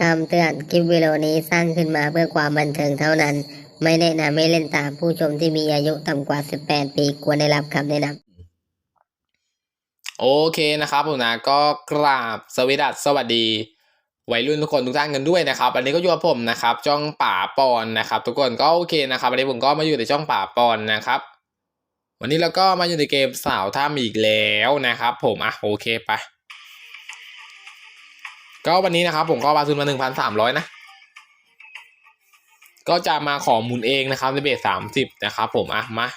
คำเตือนคลิปวิดีโอนี้สร้างขึ้นมาเพื่อความบันเทิงเท่านั้น ไม่แนะนำให้เล่นตามผู้ชมที่มีอายุต่ำกว่า 18 ปีควรได้รับคำแนะนำโอเคนะครับผมนะก็กราบสวัสดีสวัสดี วัยรุ่นทุกคนทุกท่านกันด้วยนะครับ อันนี้ก็อยู่กับผมนะครับจ้องป่าปอนนะครับ ทุกคนก็โอเคนะครับวันนี้ผมก็มาอยู่ในช่องป่าปอนนะครับ วันนี้เราก็มาอยู่ในเกมสาวถ้ำอีกแล้วนะครับ ผมอะโอเคไป ก็วันนี้นะครับผมก็วาทุนมาหนึ่งพันสามร้อยนะ ก็จะมาขอหมุนเองนะครับในเบสสามสิบนะครับผมอะมา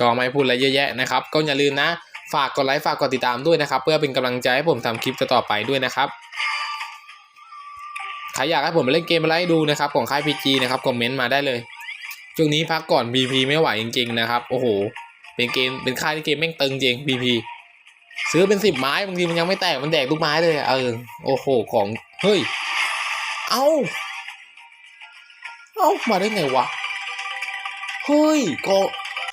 ก็ไม่พูดอะไรเยอะแยะนะครับ ก็อย่าลืมนะ ฝากกดไลค์ฝากกดติดตามด้วยนะครับ เพื่อเป็นกำลังใจให้ผมทำคลิปต่อไปด้วยนะครับใครอยากให้ผมไปเล่นเกมอะไรดูนะครับของค่าย PG นะครับคอมเมนต์มาได้เลยช่วงนี้พักก่อน BP ไม่ไหวจริงๆนะครับ โอ้โห เป็นเกมเป็นค่ายที่เกมแม่งตึงจริง BP ซื้อเป็นสิบไม้บางทีมันยังไม่แตกมันแดกทุกไม้เลยเออโอ้โหของเฮ้ย เอ้าเอ้ามาได้ไงวะเฮ้ยก็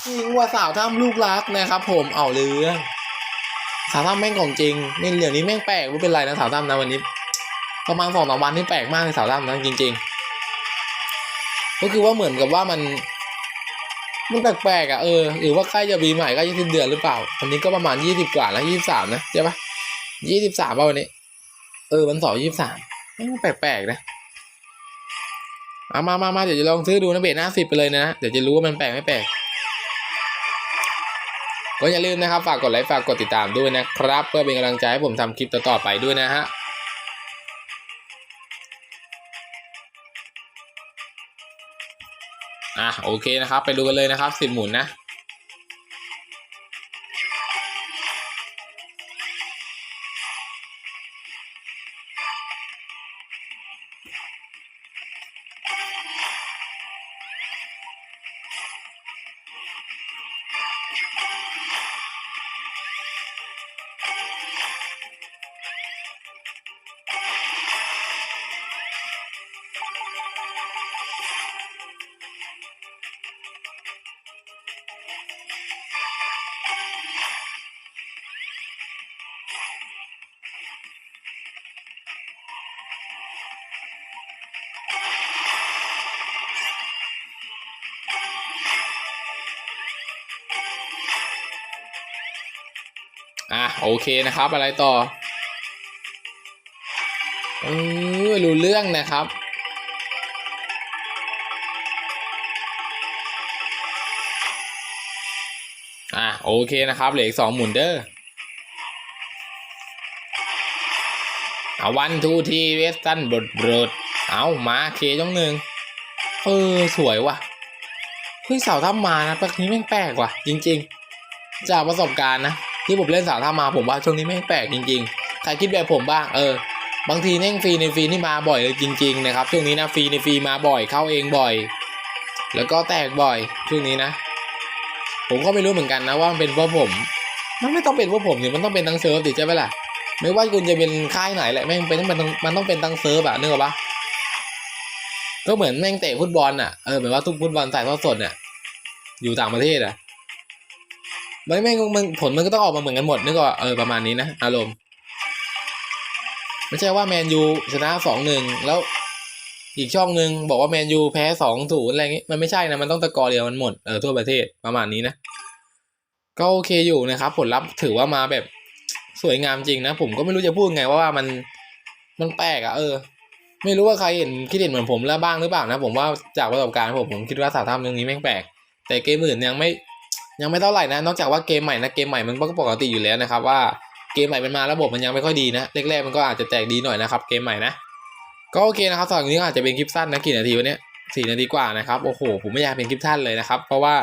จริงว่าสาวท่ามลูกรักนะครับ ผมเอาเรื่องสาวท่ามแม่งของจริงนี่เหลืองนี้แม่งแปลกไม่เป็นไรนะสาวท่ามนะวันนี้ประมาณสองสามวันนี่แปลกมากเลยสาวท่ามนะจริง ๆ ก็คือว่าเหมือนกับว่ามัน มันแปลกๆอะเออหรือว่าใกล้จะปีใหม่ใกล้จะสิ้นเดือนหรือเปล่าวันนี้ก็ประมาณยี่สิบกว่าแล้วยี่สิบสามนะใช่ปะยี่สิบสามป่ะวันนี้ เออวันเสาร์ยี่สิบสามแปลกๆนะเอามามามาเดี๋ยวจะลองซื้อดูนะเบสหน้าสิบไปเลยนะเดี๋ยวจะรู้ว่ามันแปลกไม่แปลกก็อย่าลืมนะครับ ฝากกดไลค์ฝากกดติดตามด้วยนะครับ เพื่อเป็นกำลังใจให้ผมทำคลิปต่อๆไปด้วยนะฮะ อะโอเคนะครับ ไปดูกันเลยนะครับสิบหมุนนะ โอเคนะครับ อะไรต่อเออรู้เรื่องนะครับอะโอเคนะครับเหลืออีกสองหมุนเด้อเอาวันทูทีเวสตันบดบดเอามาเคจ้องหนึ่งเออสวยว่ะเฮ้ยเสาถ้ำมานะปักนี้แม่งแปลกว่ะ จริง ๆ จากประสบการณ์นะ ที่ผมเล่นสาวท่ามาผมว่าช่วงนี้แม่งแปลกจริงๆ ใครคิดแบบผมบ้างเออ บางทีแม่งฟรีในฟรีนี่มาบ่อยเลยจริงๆนะครับช่วงนี้นะฟรีในฟรีมาบ่อยเข้าเองบ่อย แล้วก็แตกบ่อยช่วงนี้นะ ผมก็ไม่รู้เหมือนกันนะว่ามันเป็นเพราะผม มันไม่ต้องเป็นเพราะผมเนี่ยมันต้องเป็นทั้งเซิร์ฟดิใช่ไหมล่ะไม่ว่าคุณจะเป็นค่ายไหนแหละแม่งเป็นต้องเป็นตังมันต้องเป็นทั้งเซิร์ฟอะนึกออกปะก็เหมือนแม่งเตะฟุตบอลอะเออเหมือนว่าทุกฟุตบอลถ่ายทอดสดเนี่ยอยู่ต่างประเทศอะ ไม่ไม่มันผลมันก็ต้องออกมาเหมือนกันหมดนึกว่าเออประมาณนี้นะอารมณ์ ไม่ใช่ว่าแมนยูชนะสองหนึ่งแล้วอีกช่องหนึ่งบอกว่าแมนยูแพ้สองศูนย์อะไรอย่างงี้มันไม่ใช่นะ มันต้องตะกอเดียวมันหมดเออทั่วประเทศประมาณนี้นะ ก็โอเคอยู่นะครับ ผลลัพธ์ถือว่ามาแบบสวยงามจริงนะ ผมก็ไม่รู้จะพูดไงว่าวามันมันแปลกอะเออ ไม่รู้ว่าใครเห็นคิดเห็นเหมือนผมแล้วบ้างหรือเปล่านะ ผมว่าจากประสบการณ์ผมผมคิดว่าสาวทำเรื่องนี้แม่งแปลก แต่เกมอื่นยังไม่ ยังไม่เท่าไหร่นะ นอกจากว่าเกมใหม่นะเกมใหม่มันก็ปกติอยู่แล้วนะครับ ว่าเกมใหม่มันมาระบบมันยังไม่ค่อยดีนะแรกๆมันก็อาจจะแตกดีหน่อยนะครับเกมใหม่นะก็โอเคนะครับสำหรับนี้อาจจะเป็นคลิปสั้นนะกี่นาทีวันนี้สี่นาทีกว่านะครับโอ้โหผมไม่อยากเป็นคลิปสั้นเลยนะครับ เพราะว่า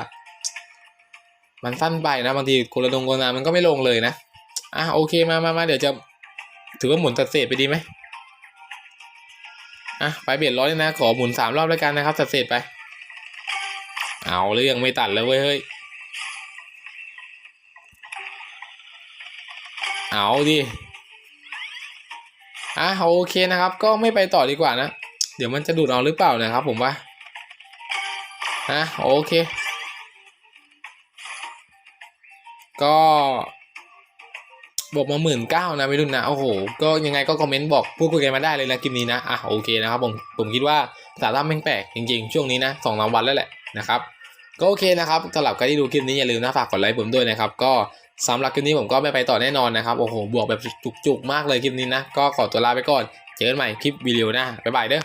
มันสั้นไปนะบางทีคนละดงคนนามันก็ไม่ลงเลยนะอะโอเคมามามาเดี๋ยวจะถือว่าหมุนตัดเศษไปดีไหมอะไปเบียดร้อยนะ ขอหมุนสามรอบแล้วกันนะครับตัดเศษไป เอาเรื่องไม่ตัดแล้วเว้ยเฮ้ย เอาดิอะโอเคนะครับ ก็ไม่ไปต่อดีกว่านะ เดี๋ยวมันจะดูดเอาหรือเปล่านะครับผมว่าอะโอเค ก็บอกมาหมื่นเก้านะไม่รุ่นนะโอ้โหก็ยังไงก็คอมเมนต์บอกพูดคุยกันมาได้เลยนะคลิปนี้นะอะโอเคนะครับผมผมคิดว่าสาระแม่งแปลกจริงๆ ช่วงนี้นะสองสามวันแล้วแหละนะครับ ก็โอเคนะครับสำหรับใครที่ดูคลิปนี้อย่าลืมนะฝากกดไลค์ผมด้วยนะครับ ก็ สำหรับคลิปนี้ผมก็ไม่ไปต่อแน่นอนนะครับโอ้โหบวกแบบจุกๆมากเลยคลิปนี้นะ ก็ขอตัวลาไปก่อน เจอกันใหม่คลิปวิดีโอหน้าบ๊ายบายเด้อ